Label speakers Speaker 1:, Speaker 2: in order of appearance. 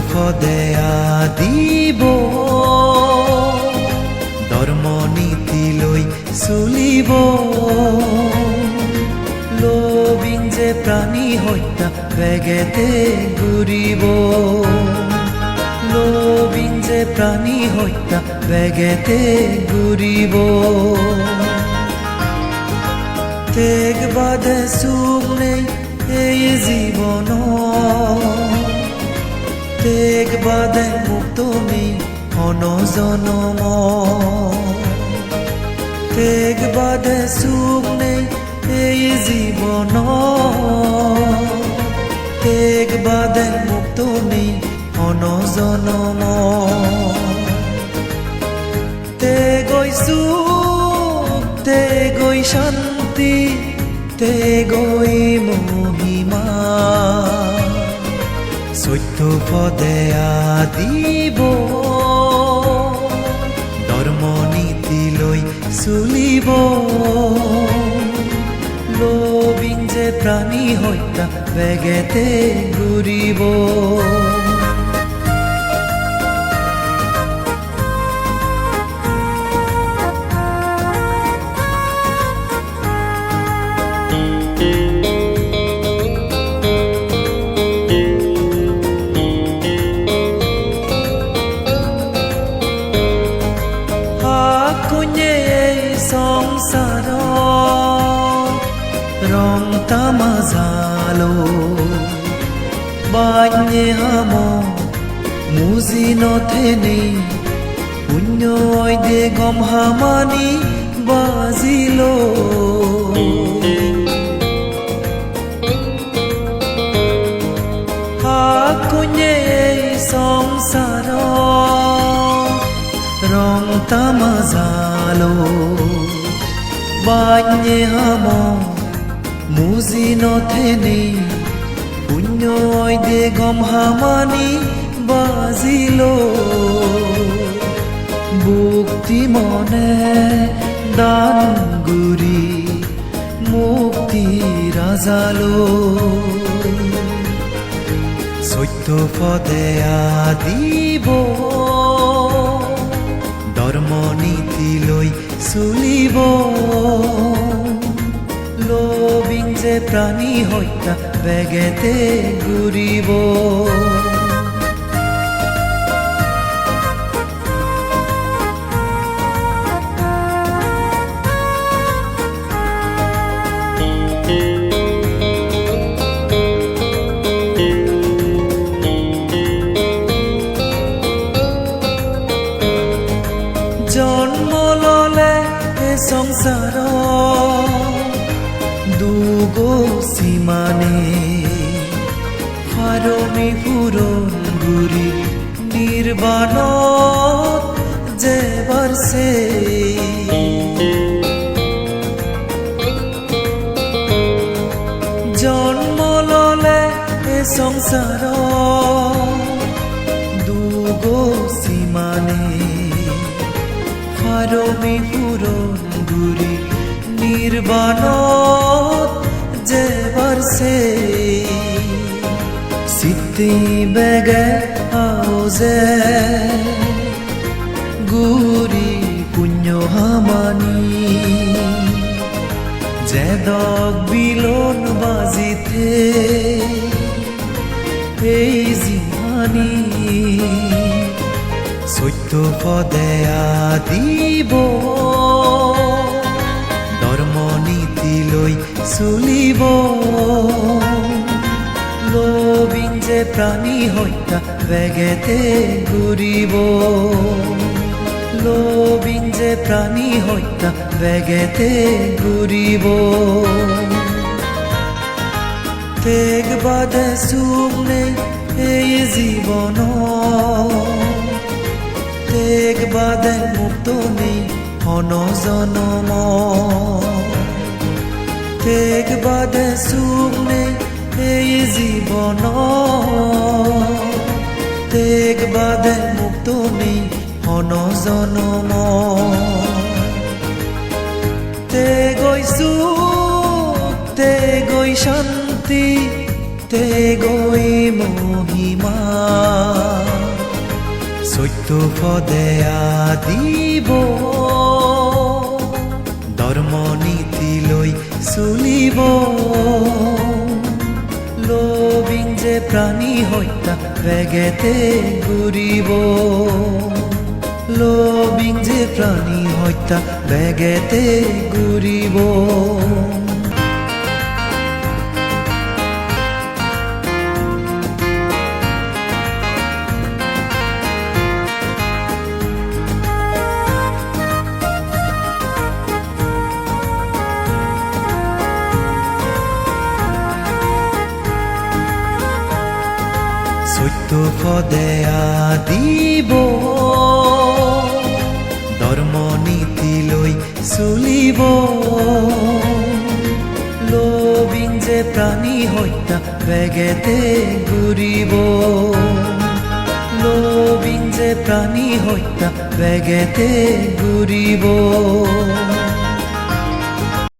Speaker 1: সত্য পদে আদিব। ধর্ম নীতি লৈ চলিব। লোবিন যে প্ৰাণী হত্যা বেগেতে ঘূৰিব লোবিন যে প্ৰাণী হত্যা বেগেতে ঘূৰিব তেগ বাদে সুখ নেই এই জীবন। তেগ বাদে নেই অনজনম তেগ বাদে সুখ নেই এই জীবন। তেগ বাদে নেই অনজনম তে গৈ সুখ, তে গৈ শান্তি, তে গৈ মহিমা। সত্য পদে আদিব। ধর্ম নীতি লৈ চলিব। লবিং যে প্ৰাণী হত্যা বেগেতে ঘূৰিব। সংসার রং তামাজালো বান্যে হাম মুজি নথেনে পুণ্য দে গম হামানি বাজিলো হাকুnye এই সংসার রং তামাজালো বান্যে হাম মুজি নথেনে পুণ্য দে গম হামানি বাজিলো। মুক্তি মনে দান গুৰি মুক্তি রাজালো। সত্য পদে আদিব। ধৰ্ম নীতি লৈ চলিব। লোবিন যে প্ৰাণী হত্যা বেগেতে ঘূৰিব সংসার দুগো সীমানে। ফারমি পুরন গুরি নির্বাণ যে বর্ষে। জন্ম ললে এ সংসার দুগো সীমানে। হারমি পুরন গুরি নির্বাণ যে বর্ষে সিদ্ধি বেগে আওজে গুরি পুণ্য হামানি। যে দগ বিলন বাজিতে। এই জিহানি। সত্য পদে আদিব। লৈ চলিব লোবিন যে প্ৰাণী হত্যা বেগেতে ঘূৰিব। লোবিন যে প্ৰাণী হত্যা বেগেতে ঘূৰিব। তেগ বাদে নেই এই জীবন তেগ বাদে মুক্ত নেই অনজনম তেগ বাদে সুখ নেই এই জীবন তেগ বাদে মুক্ত নেই অনজনম তে গৈ তে গৈ শান্তি মুক্তে গৈ মহিমা সত্য পদে আদিব লৈ চলিব লবিং যে প্ৰাণী হত্যা বেগেতে ঘূৰিব লবিং যে প্ৰাণী হত্যা বেগেতে ঘূৰিব সত্য পদে আদিব। ধৰ্ম নীতি লৈ চলিব। লবিং যে প্ৰাণী হত্যা বেগেতে ঘূৰিব লবিং যে প্ৰাণী হত্যা বেগেতে ঘূৰিব